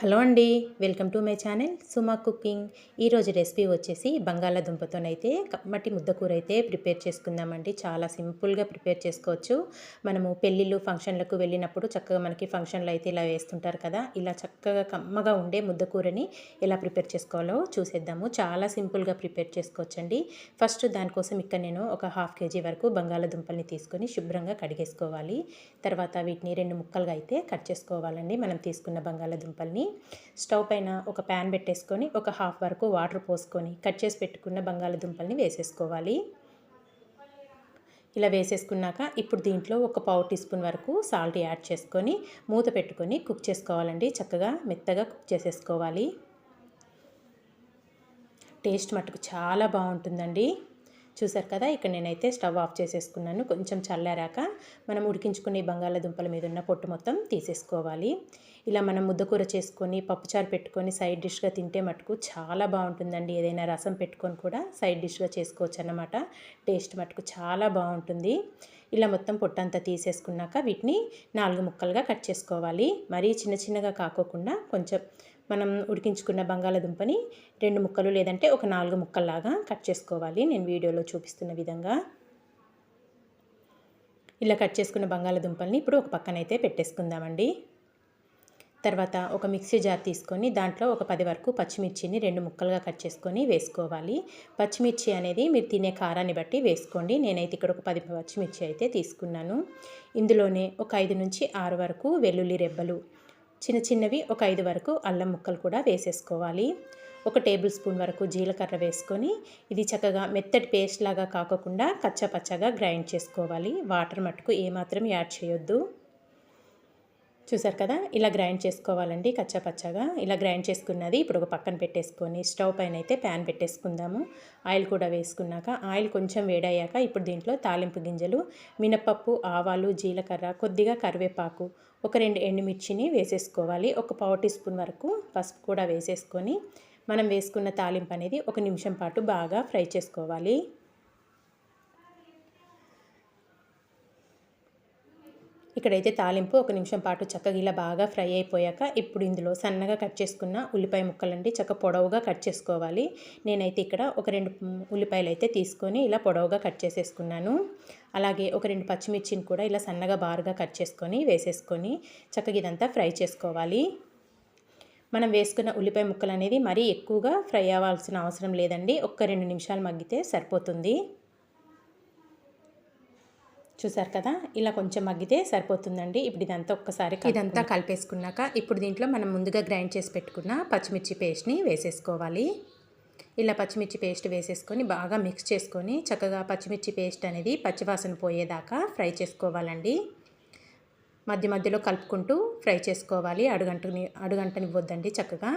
Hello అండి welcome to my channel Suma cooking. ఈరోజు recipe వచ్చేసి బంగాళాదుంపతోనైతే కమ్మటి ముద్దకూర అయితే ప్రిపేర్ చేసుకుందామండి. చాలా సింపుల్గా ప్రిపేర్ చేసుకోవచ్చు. మనము పెళ్ళిళ్ళు ఫంక్షన్లకు వెళ్ళినప్పుడు చక్కగా మనకి ఫంక్షన్లు అయితే ఇలా వేస్తుంటారు కదా ఇలా చక్కగా కమ్మగా ఉండే ముద్దకూరని ఎలా ప్రిపేర్ చేసుకోవాలో చూసేద్దాము. చాలా సింపుల్గా ప్రిపేర్ చేసుకోవచ్చండి. ఫస్ట్ దానికోసం ఇక్కడ నేను ఒక హాఫ్ కేజీ వరకు బంగాళాదుంపల్ని తీసుకొని శుభ్రంగా కడిగేసుకోవాలి. తర్వాత వీటిని రెండు ముక్కలుగా అయితే కట్ చేసుకోవాలండి. మనం తీసుకున్న బంగాళాదుంపల్ని స్టవ్ పైన ఒక ప్యాన్ పెట్టేసుకొని ఒక హాఫ్ వరకు వాటర్ పోసుకొని కట్ చేసి పెట్టుకున్న బంగాళదుంపల్ని వేసేసుకోవాలి. ఇలా వేసేసుకున్నాక ఇప్పుడు దీంట్లో ఒక పావు టీ స్పూన్ వరకు సాల్ట్ యాడ్ చేసుకొని మూత పెట్టుకొని కుక్ చేసుకోవాలండి. చక్కగా మెత్తగా కుక్ చేసేసుకోవాలి. టేస్ట్ మటుకు చాలా బాగుంటుందండి. చూసారు కదా ఇక్కడ నేనైతే స్టవ్ ఆఫ్ చేసేసుకున్నాను. కొంచెం చల్లారాక మనం ఉడికించుకునే బంగాళాదుంపల మీద ఉన్న పొట్టు మొత్తం తీసేసుకోవాలి. ఇలా మనం ముద్దకూర చేసుకొని పప్పుచారు పెట్టుకొని సైడ్ డిష్గా తింటే మటుకు చాలా బాగుంటుందండి. ఏదైనా రసం పెట్టుకొని కూడా సైడ్ డిష్గా చేసుకోవచ్చు అన్నమాట. టేస్ట్ మటుకు చాలా బాగుంటుంది. ఇలా మొత్తం పొట్టంతా తీసేసుకున్నాక వీటిని నాలుగు ముక్కలుగా కట్ చేసుకోవాలి. మరీ చిన్న చిన్నగా కాకోకుండా కొంచెం మనం ఉడికించుకున్న బంగాళదుంపని రెండు ముక్కలు లేదంటే ఒక నాలుగు ముక్కల్లాగా కట్ చేసుకోవాలి. నేను వీడియోలో చూపిస్తున్న విధంగా. ఇలా కట్ చేసుకున్న బంగాళదుంపల్ని ఇప్పుడు ఒక పక్కనైతే పెట్టేసుకుందామండి. తర్వాత ఒక మిక్సీ జార్ తీసుకొని దాంట్లో ఒక పది వరకు పచ్చిమిర్చిని రెండు ముక్కలుగా కట్ చేసుకొని వేసుకోవాలి. పచ్చిమిర్చి అనేది మీరు తినే కారాన్ని బట్టి వేసుకోండి. నేనైతే ఇక్కడ ఒక పది పచ్చిమిర్చి అయితే తీసుకున్నాను. ఇందులోనే ఒక ఐదు నుంచి ఆరు వరకు వెల్లుల్లి రెబ్బలు చిన్న చిన్నవి ఒక ఐదు వరకు అల్లం ముక్కలు కూడా వేసేసుకోవాలి. ఒక టేబుల్ స్పూన్ వరకు జీలకర్ర వేసుకొని ఇది చక్కగా మెత్తటి పేస్ట్ లాగా కాకుండా కచ్చపచ్చగా గ్రైండ్ చేసుకోవాలి. వాటర్ మట్టుకు ఏమాత్రం యాడ్ చేయొద్దు. చూసారు కదా? ఇలా గ్రైండ్ చేసుకోవాలండి కచ్చాపచ్చాగా ఇలా గ్రైండ్ చేసుకున్నది ఇప్పుడు ఒక పక్కన పెట్టేసుకొని స్టవ్ పైన అయితే ప్యాన్ పెట్టేసుకుందాము. ఆయిల్ కూడా వేసుకున్నాక ఆయిల్ కొంచెం వేడయ్యాక ఇప్పుడు దీంట్లో తాలింపు గింజలు మినపప్పు ఆవాలు జీలకర్ర కొద్దిగా కరివేపాకు ఒక రెండు ఎండుమిర్చిని వేసేసుకోవాలి. ఒక పావు టీ స్పూన్ వరకు పసుపు కూడా వేసేసుకొని మనం వేసుకున్న తాలింపు అనేది ఒక నిమిషం పాటు బాగా ఫ్రై చేసుకోవాలి. ఇక్కడైతే తాలింపు ఒక నిమిషం పాటు చక్కగా ఇలా బాగా ఫ్రై అయిపోయాక ఇప్పుడు ఇందులో సన్నగా కట్ చేసుకున్న ఉల్లిపాయ ముక్కలండి. చక్క పొడవుగా కట్ చేసుకోవాలి. నేనైతే ఇక్కడ ఒక రెండు ఉల్లిపాయలు అయితే తీసుకొని ఇలా పొడవుగా కట్ చేసేసుకున్నాను. అలాగే ఒక రెండు పచ్చిమిర్చిని కూడా ఇలా సన్నగా బారుగా కట్ చేసుకొని వేసేసుకొని చక్కగా ఇదంతా ఫ్రై చేసుకోవాలి. మనం వేసుకున్న ఉల్లిపాయ ముక్కలు అనేది మరీ ఎక్కువగా ఫ్రై అవ్వాల్సిన అవసరం లేదండి. ఒక్క రెండు నిమిషాలు మగ్గితే సరిపోతుంది. చూసారు కదా? ఇలా కొంచెం మగ్గితే సరిపోతుందండి. ఇప్పుడు ఇదంతా ఒక్కసారి ఇదంతా కలిపేసుకున్నాక ఇప్పుడు దీంట్లో మనం ముందుగా గ్రైండ్ చేసి పెట్టుకున్న పచ్చిమిర్చి పేస్ట్ని వేసేసుకోవాలి. ఇలా పచ్చిమిర్చి పేస్ట్ వేసేసుకొని బాగా మిక్స్ చేసుకొని చక్కగా పచ్చిమిర్చి పేస్ట్ అనేది పచ్చివాసన పోయేదాకా ఫ్రై చేసుకోవాలండి. మధ్య మధ్యలో కలుపుకుంటూ ఫ్రై చేసుకోవాలి. అడుగంటని అడుగంటనివ్వద్దండి చక్కగా.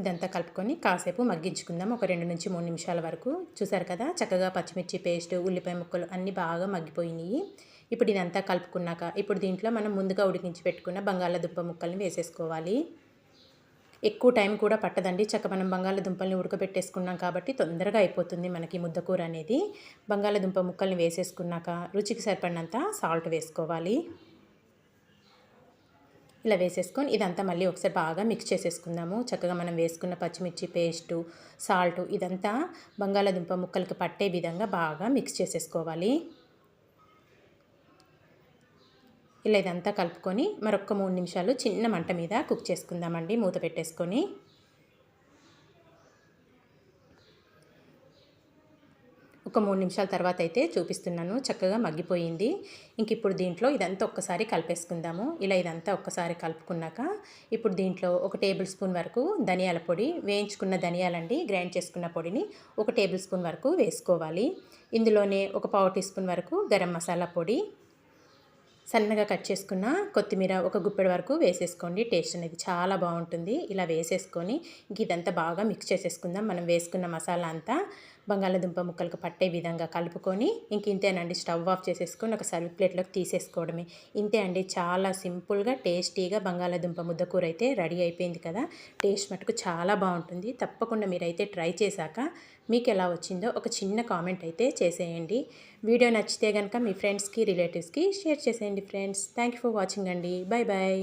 ఇదంతా కలుపుకొని కాసేపు మగ్గించుకుందాం. ఒక రెండు నుంచి మూడు నిమిషాల వరకు. చూసారు కదా చక్కగా పచ్చిమిర్చి పేస్ట్ ఉల్లిపాయ ముక్కలు అన్నీ బాగా మగ్గిపోయినాయి. ఇప్పుడు ఇదంతా కలుపుకున్నాక ఇప్పుడు దీంట్లో మనం ముందుగా ఉడికించి పెట్టుకున్న బంగాళాదుంప ముక్కల్ని వేసేసుకోవాలి. ఎక్కువ టైం కూడా పట్టదండి. చక్క మనం బంగాళదుంపల్ని ఉడకబెట్టేసుకున్నాం కాబట్టి తొందరగా అయిపోతుంది మనకి ముద్దకూర అనేది. బంగాళదుంప ముక్కల్ని వేసేసుకున్నాక రుచికి సరిపడినంత సాల్ట్ వేసుకోవాలి. ఇలా వేసేసుకొని ఇదంతా మళ్ళీ ఒకసారి బాగా మిక్స్ చేసేసుకుందాము. చక్కగా మనం వేసుకున్న పచ్చిమిర్చి పేస్టు సాల్ట్ ఇదంతా బంగాళాదుంప ముక్కలకి పట్టే విధంగా బాగా మిక్స్ చేసేసుకోవాలి. ఇలా ఇదంతా కలుపుకొని మరొక మూడు నిమిషాలు చిన్న మంట మీద కుక్ చేసుకుందామండి. మూత పెట్టేసుకొని ఒక మూడు నిమిషాల తర్వాత అయితే చూపిస్తున్నాను. చక్కగా మగ్గిపోయింది. ఇంక ఇప్పుడు దీంట్లో ఇదంతా ఒక్కసారి కలిపేసుకుందాము. ఇలా ఇదంతా ఒక్కసారి కలుపుకున్నాక ఇప్పుడు దీంట్లో ఒక టేబుల్ స్పూన్ వరకు ధనియాల పొడి వేయించుకున్న ధనియాలండి గ్రైండ్ చేసుకున్న పొడిని ఒక టేబుల్ స్పూన్ వరకు వేసుకోవాలి. ఇందులోనే ఒక పావు టీ స్పూన్ వరకు గరం మసాలా పొడి సన్నగా కట్ చేసుకున్న కొత్తిమీర ఒక గుప్పెడు వరకు వేసేసుకోండి. టేస్ట్ అనేది చాలా బాగుంటుంది. ఇలా వేసేసుకొని ఇంక ఇదంతా బాగా మిక్స్ చేసేసుకుందాం. మనం వేసుకున్న మసాలా అంతా బంగాళదుంప ముక్కలకు పట్టే విధంగా కలుపుకొని ఇంక ఇంతేనండి స్టవ్ ఆఫ్ చేసేసుకొని ఒక సర్వ్ ప్లేట్లోకి తీసేసుకోవడమే. ఇంతే అండి చాలా సింపుల్గా టేస్టీగా బంగాళదుంప ముద్దకూర అయితే రెడీ అయిపోయింది కదా. టేస్ట్ మటుకు చాలా బాగుంటుంది. తప్పకుండా మీరైతే ట్రై చేశాక మీకు ఎలా వచ్చిందో ఒక చిన్న కామెంట్ అయితే చేసేయండి. వీడియో నచ్చితే కనుక మీ ఫ్రెండ్స్కి రిలేటివ్స్కి షేర్ చేసేయండి friends. Thank you for watching అండి. Bye bye